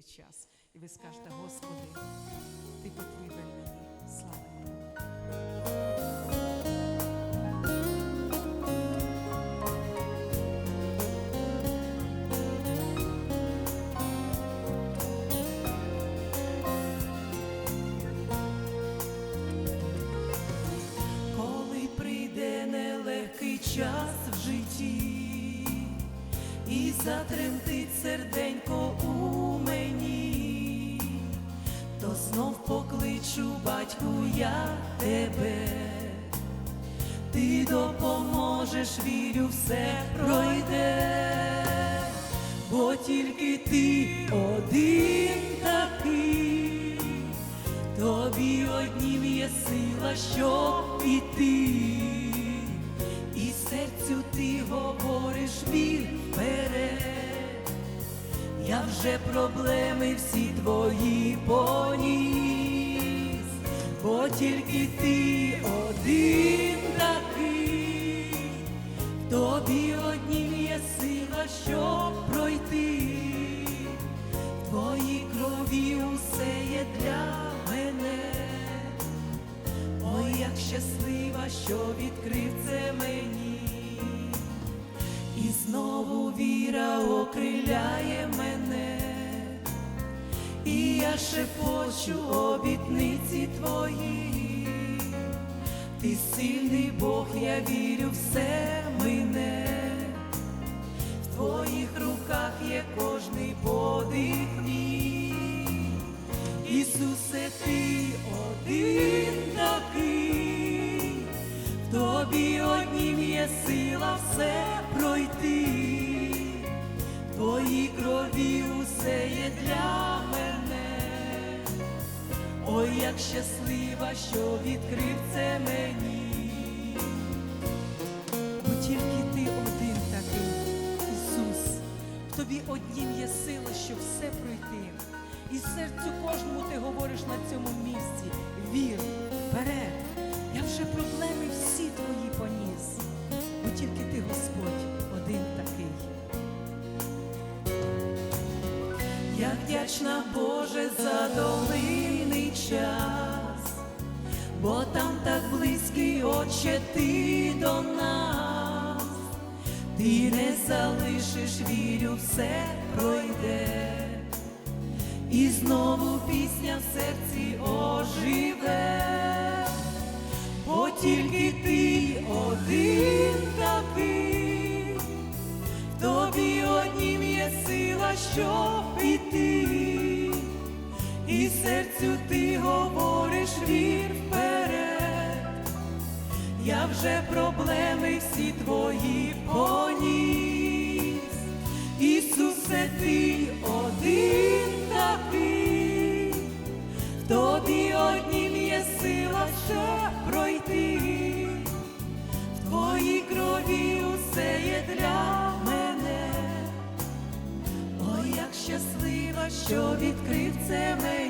той час, і ви скажете, Господи, Ти потрібен мені, слава йому. Час в житті, і затремтить тебе, ти допоможеш, вірю, все пройде, бо тільки ти один такий. Тобі однім є сила, щоб піти, і серцю ти говориш вір вперед. Я вже проблеми всі твої поніс, бо тільки ти один такий, тобі однім є сила, щоб пройти. В твоїй крові усе є для мене. Ой, як щаслива, що відкрив це мені, і знову віра окриляє мене, і я шепочу обітниці твої, ти сильний Бог, я вірю, все мине. В твоїх руках є кожний подих мій. Ісусе, ти один такий, в тобі однім є сила все пройти, в твоїй крові усе є для мене. Як щаслива, що відкрив це мені бо тільки ти один такий, Ісус, в тобі однім є сила, щоб все пройти. І серцю кожному ти говориш на цьому місці. Вір, вперед, я вже проблеми Я вдячна Боже за долинний час, бо там так близький, Отче, ти до нас, ти не залишиш, вірю, все пройде, і знову пісня в серці оживе, бо тільки ти один сила, щоб піти, і серцю ти говориш вір вперед. Я вже проблеми всі твої поніс. Ісусе, ти один такий, тобі однім є сила ще пройти. В твоїй крові усе є що відкрив це мені.